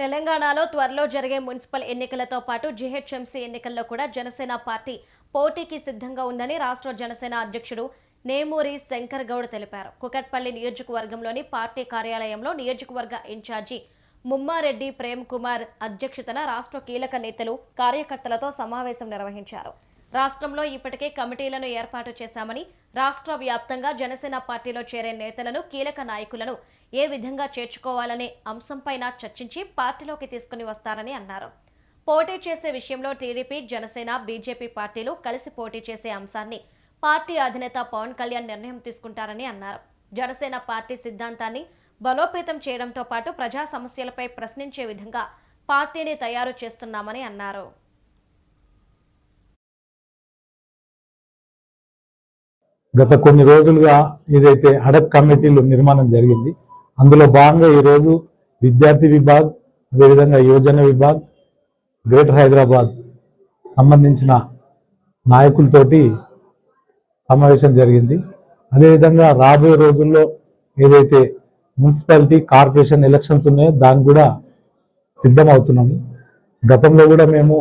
తెలంగాణలో త్వరలో జరిగే మున్సిపల్ ఎన్నికలతో పాటు జీహెచ్ఎంసీ ఎన్నికల్లో కూడా జనసేన పార్టీ పోటీకి సిద్ధంగా ఉందని రాష్ట్ర జనసేన అధ్యక్షుడు నేమూరి శంకర్ గౌడ్ తెలిపారు. కుకట్పల్లి నియోజకవర్గంలోని పార్టీ కార్యాలయంలో నియోజకవర్గ ఇన్ఛార్జి ముమ్మారెడ్డి ప్రేమ్ కుమార్ అధ్యక్షతన రాష్ట్ర కీలక నేతలు కార్యకర్తలతో సమావేశం నిర్వహించారు. రాష్ట్రంలో ఇప్పటికే కమిటీలను ఏర్పాటు చేశామని రాష్ట్ర వ్యాప్తంగా జనసేన పార్టీలో చేరే నేతలను కీలక నాయకులను ఏ విధంగా చేర్చుకోవాలనే అంశంపైన చర్చించి పార్టీలోకి తీసుకుని వస్తారని అన్నారు. పోటీ చేసే విషయంలో టీడీపీ జనసేన బీజేపీ పార్టీలు కలిసి పోటీ చేసే అంశాన్ని పార్టీ అధినేత పవన్ కళ్యాణ్ నిర్ణయం తీసుకుంటారని అన్నారు. జనసేన పార్టీ సిద్ధాంతాన్ని బలోపేతం చేయడంతో పాటు ప్రజా సమస్యలపై ప్రశ్నించే విధంగా పార్టీని తయారు చేస్తున్నామని అన్నారు. గత కొన్ని రోజులుగా ఏదైతే అడక్ కమిటీలు నిర్మాణం జరిగింది అందులో భాగంగా ఈరోజు విద్యార్థి విభాగ్ అదేవిధంగా యువజన విభాగ్ గ్రేటర్ హైదరాబాద్ సంబంధించిన నాయకులతోటి సమావేశం జరిగింది. అదేవిధంగా రాబోయే రోజుల్లో ఏదైతే మున్సిపాలిటీ కార్పొరేషన్ ఎలక్షన్స్ ఉన్నాయో దానికి కూడా సిద్ధమవుతున్నాము. గతంలో కూడా మేము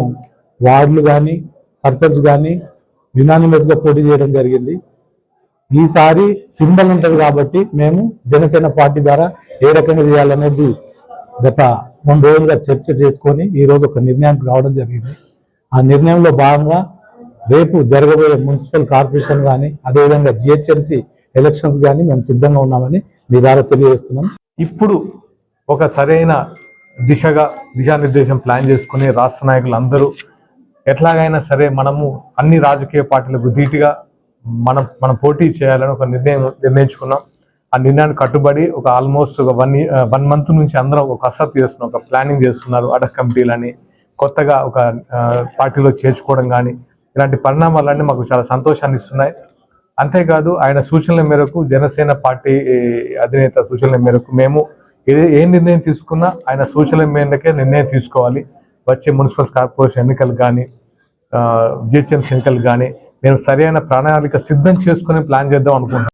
వార్డులు కానీ సర్పంచ్ కానీ యునానిమస్గా పోటీ చేయడం జరిగింది. ఈసారి సింబల్ ఉంటుంది కాబట్టి మేము జనసేన పార్టీ ద్వారా ఏ రకంగా చేయాలనేది గత రెండు రోజులుగా చర్చ చేసుకొని ఈ రోజు ఒక నిర్ణయానికి రావడం జరిగింది. ఆ నిర్ణయంలో భాగంగా రేపు జరగబోయే మున్సిపల్ కార్పొరేషన్ కానీ అదేవిధంగా జిహెచ్ఎంసి ఎలక్షన్స్ కానీ మేము సిద్ధంగా ఉన్నామని మీ ద్వారా తెలియజేస్తున్నాం. ఇప్పుడు ఒక సరైన దిశగా దిశానిర్దేశం ప్లాన్ చేసుకుని రాష్ట్ర నాయకులు అందరూ ఎట్లాగైనా సరే మనము అన్ని రాజకీయ పార్టీలకు ధీటుగా మనం మనం పోటీ చేయాలని ఒక నిర్ణయం నిర్ణయించుకున్నాం. ఆ నిర్ణయాన్ని కట్టుబడి ఒక ఆల్మోస్ట్ ఒక వన్ వన్ మంత్ నుంచి అందరం ఒక కసరత్తు చేస్తున్నాం. ఒక ప్లానింగ్ చేస్తున్నారు. అడక్ కమిటీలని కొత్తగా ఒక పార్టీలో చేర్చుకోవడం కానీ ఇలాంటి పరిణామాలన్నీ మాకు చాలా సంతోషాన్ని ఇస్తున్నాయి. అంతేకాదు ఆయన సూచనల మేరకు జనసేన పార్టీ అధినేత సూచనల మేరకు మేము ఏ ఏ నిర్ణయం తీసుకున్నా ఆయన సూచనల మేరకే నిర్ణయం తీసుకోవాలి. వచ్చే మున్సిపల్ కార్పొరేషన్ ఎన్నికలు కానీ జిహెచ్ఎంసీ ఎన్నికలు కానీ మేము సరైన ప్రణాళిక సిద్ధం చేసుకుని ప్లాన్ చేద్దాం అనుకుంటున్నాం.